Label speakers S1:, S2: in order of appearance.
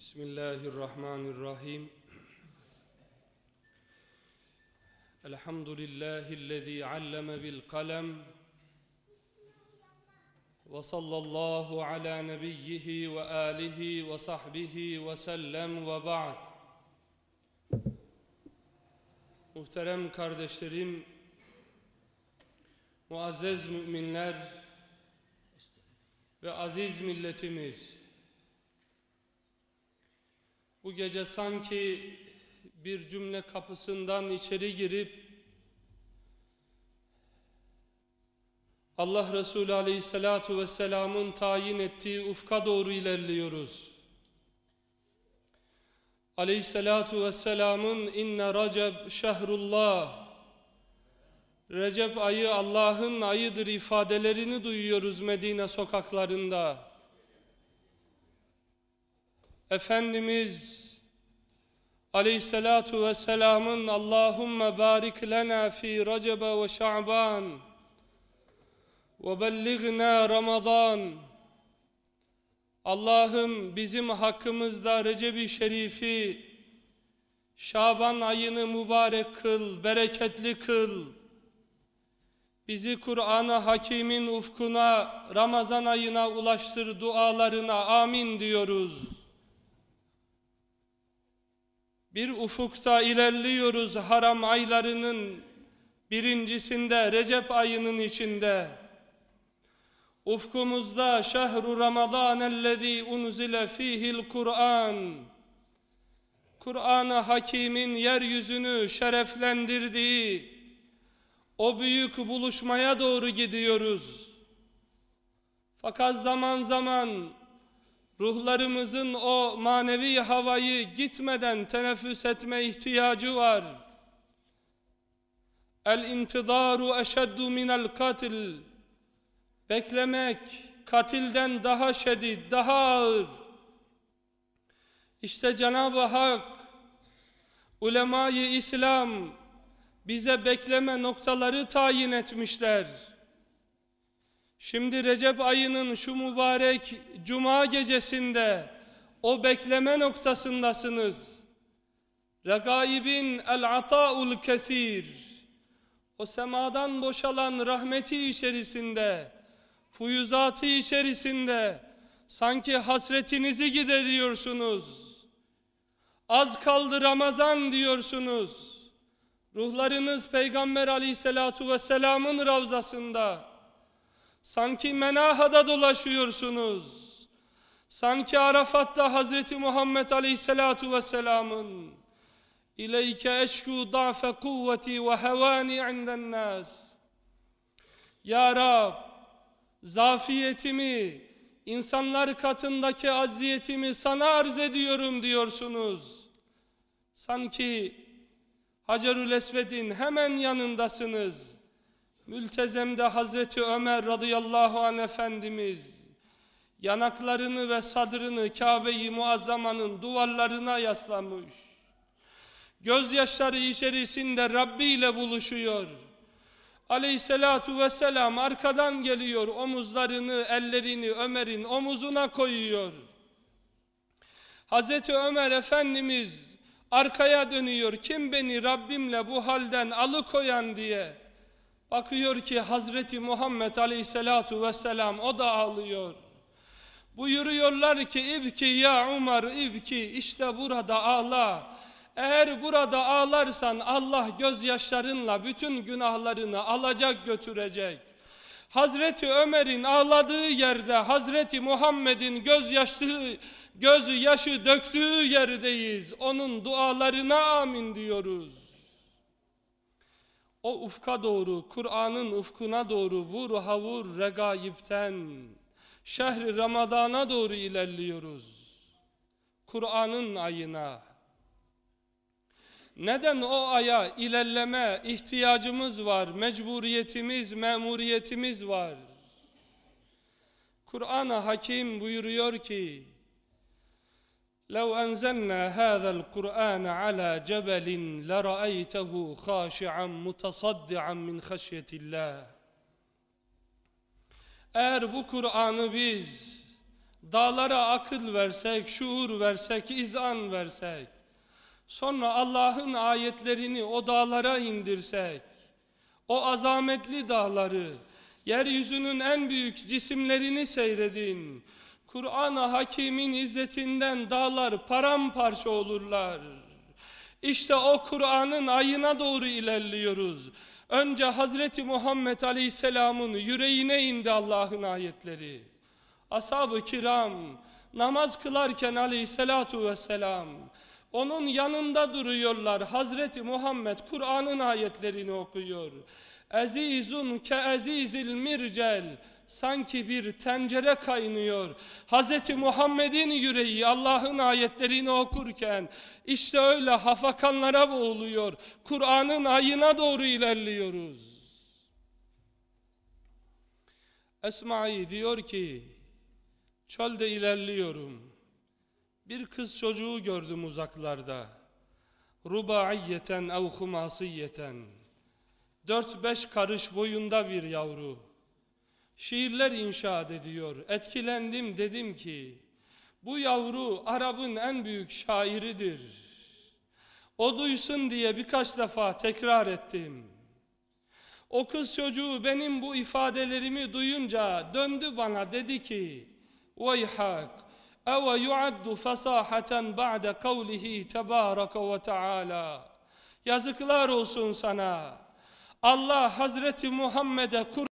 S1: Bismillahirrahmanirrahim. Elhamdülillahi'llezî alleme bil kalem ve sallallahu ala nebiyyihi ve alihi ve sahbihi ve sellem ve ba'd. Muhterem kardeşlerim, muazzez müminler ve aziz milletimiz, bu gece sanki bir cümle kapısından içeri girip Allah Resulü Aleyhisselatu Vesselam'ın tayin ettiği ufka doğru ilerliyoruz. Aleyhisselatu Vesselam'ın inne Recep şehrullah Recep ayı Allah'ın ayıdır ifadelerini duyuyoruz Medine sokaklarında. Efendimiz Aleyhisselatu Vesselam'ın Allahümme barik lena fi Recebe ve Şa'ban ve belligna Ramazan Allah'ım bizim hakkımızda Recep-i Şerif'i Şaban ayını mübarek kıl, bereketli kıl. Bizi Kur'an-ı Hakim'in ufkuna, Ramazan ayına ulaştır dualarına amin diyoruz. Bir ufukta ilerliyoruz haram aylarının birincisinde, Recep ayının içinde. Ufkumuzda şehru Ramazan ellezî unzile fîhil Kur'an. Kur'an-ı Hakîm'in yeryüzünü şereflendirdiği o büyük buluşmaya doğru gidiyoruz. Fakat zaman zaman ruhlarımızın o manevi havayı gitmeden teneffüs etme ihtiyacı var. El intidaru eşeddu minel katil. Beklemek katilden daha şiddet, daha ağır. İşte Cenab-ı Hak ulemayı İslam bize bekleme noktaları tayin etmişler. Şimdi Recep ayının şu mübarek cuma gecesinde o bekleme noktasındasınız. Regaibin el-ata'ul kesir. O semadan boşalan rahmeti içerisinde, fuyuzatı içerisinde sanki hasretinizi gideriyorsunuz. Az kaldı Ramazan diyorsunuz. Ruhlarınız Peygamber aleyhissalatu vesselamın ravzasında. Sanki menahada dolaşıyorsunuz. Sanki Arafat'ta Hazreti Muhammed Aleyhisselatu Vesselam'ın İleyke eşku da'fe kuvveti ve hevani inden nas. Ya Rab, zafiyetimi, insanlar katındaki aziyetimi sana arz ediyorum diyorsunuz. Sanki Hacerül Esved'in hemen yanındasınız. Mültezemde Hazreti Ömer radıyallahu anh Efendimiz yanaklarını ve sadrını Kabe-i Muazzama'nın duvarlarına yaslamış. Gözyaşları içerisinde Rabbi ile buluşuyor. Aleyhisselatu vesselam arkadan geliyor omuzlarını, ellerini Ömer'in omuzuna koyuyor. Hazreti Ömer Efendimiz arkaya dönüyor. Kim beni Rabbimle bu halden alıkoyan diye. Bakıyor ki Hazreti Muhammed Aleyhisselatu Vesselam o da ağlıyor. Buyuruyorlar ki ibki ya Umar ibki işte burada ağla. Eğer burada ağlarsan Allah gözyaşlarınla bütün günahlarını alacak götürecek. Hazreti Ömer'in ağladığı yerde Hazreti Muhammed'in gözyaşı gözü yaşı döktüğü yerdeyiz. Onun dualarına amin diyoruz. O ufka doğru, Kur'an'ın ufkuna doğru vur havur regaibten şehri Ramazan'a doğru ilerliyoruz. Kur'an'ın ayına. Neden o aya ilerleme ihtiyacımız var, mecburiyetimiz, memuriyetimiz var? Kur'an-ı Hakim buyuruyor ki, لو أنزلنا هذا القرآن على جبل لرأيته خاشعا متصدعا من خشية الله Eğer bu Kur'an'ı biz dağlara akıl versek, şuur versek, izan versek, sonra Allah'ın ayetlerini o dağlara indirsek, o azametli dağları, yeryüzünün en büyük cisimlerini seyredin. Kur'an-ı Hakim'in izzetinden dağlar paramparça olurlar. İşte o Kur'an'ın ayına doğru ilerliyoruz. Önce Hazreti Muhammed Aleyhisselam'ın yüreğine indi Allah'ın ayetleri. Ashab-ı kiram namaz kılarken aleyhissalatu vesselam onun yanında duruyorlar. Hazreti Muhammed Kur'an'ın ayetlerini okuyor. Azizun ke azizil mircel sanki bir tencere kaynıyor. Hazreti Muhammed'in yüreği Allah'ın ayetlerini okurken işte öyle hafakanlara boğuluyor. Kur'an'ın ayına doğru ilerliyoruz. Esma'i diyor ki çölde ilerliyorum. Bir kız çocuğu gördüm uzaklarda. Rubaiyeten ev humasiyeten. Dört beş karış boyunda bir yavru. Şiirler inşaat ediyor. Etkilendim dedim ki bu yavru Arap'ın en büyük şairidir. O duysun diye birkaç defa tekrar ettim. O kız çocuğu benim bu ifadelerimi duyunca döndü bana dedi ki Veyhak Eve yuaddu fesahaten ba'de kavlihi tebareke ve teala Yazıklar olsun sana. Allah Hazreti Muhammed'e Kur